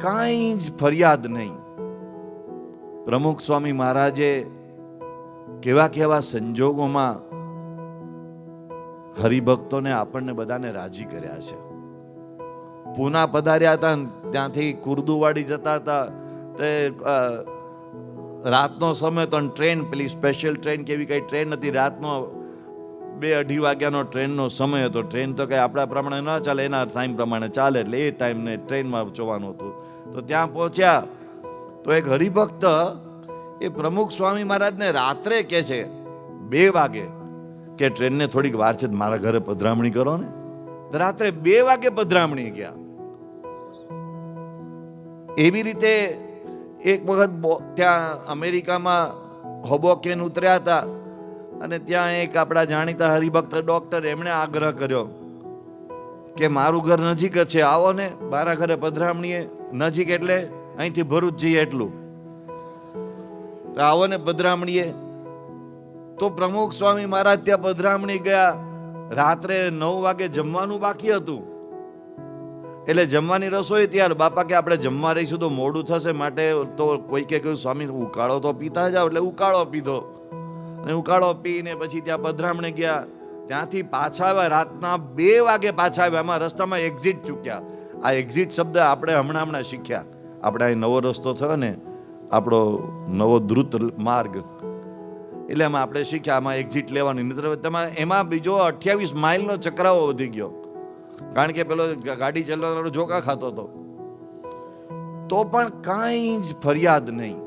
કાંઈ જ ફરિયાદ નહીં. પ્રમુખ સ્વામી મહારાજે કેવા કેવા સંજોગોમાં હરિભક્તોને આપણને બધાને રાજી કર્યા છે. પૂના પધાર્યા હતા ત્યાંથી કુર્દુવાડી જતા હતા તે રાતનો સમય તો ટ્રેન, પેલી સ્પેશિયલ ટ્રેન કેવી કઈ ટ્રેન હતી, રાતનો બે અઢી વાગ્યાનો ટ્રેનનો સમય હતો. ટ્રેન તો કંઈ આપણા પ્રમાણે ન ચાલે, એના ટાઈમ પ્રમાણે ચાલે એટલે એ ટાઈમને ટ્રેનમાં જોવાનું હતું. તો ત્યાં પહોંચ્યા તો એક હરિભક્ત એ પ્રમુખ સ્વામી મહારાજને રાત્રે કહે છે, બે વાગે કે ટ્રેનને થોડીક વાર છે, મારા ઘરે પધરામણી કરો ને. રાત્રે બે વાગે પધરામણી ગયા. એવી રીતે એક વખત ત્યાં અમેરિકામાં હોબોકેન ઉતર્યા હતા. અને ત્યાં એક આપણા જાણીતા હરિભક્ત ડોક્ટર એમણે આગ્રહ કર્યો કે મારું ઘર નજીક જ છે, આવો ને. મારા ઘરે પધરામણીએ. નજીક એટલે અહીંથી ભરૂચ જઈએ એટલું. તો આવો ને પધરામણીએ. તો પ્રમુખ સ્વામી મહારાજ ત્યાં પધરામણી ગયા. રાત્રે નવ વાગે જમવાનું બાકી હતું. એટલે જમવાની રસોઈ ત્યાર. બાપા કે આપણે જમવા રહીશું તો મોડું થશે, માટે તો કોઈ કે કહ્યું, સ્વામી, ઉકાળો તો પીતા જાઓ. એટલે ઉકાળો પીધો. અને ઉકાળો પીને પછી ત્યાં પધરામણે ગયા. ત્યાંથી પાછા આવ્યા. રાતના બે વાગે પાછા આવ્યા. એમાં રસ્તામાં એક્ઝિટ ચૂક્યા. આ એક્ઝિટ શબ્દ આપણે હમણાં હમણાં શીખ્યા. આપણે અહીં નવો રસ્તો થયો ને, આપણો નવો દ્રુત માર્ગ. એટલે એમાં આપણે શીખ્યા, આમાં એક્ઝિટ લેવાની. નહીતર તમારે એમાં બીજો અઠ્યાવીસ માઇલનો ચક્રાવો વધી ગયો. કારણ કે પેલો ગાડી ચલાવનારો જોકા ખાતો હતો. તો પણ કાંઈ જ ફરિયાદ નહીં.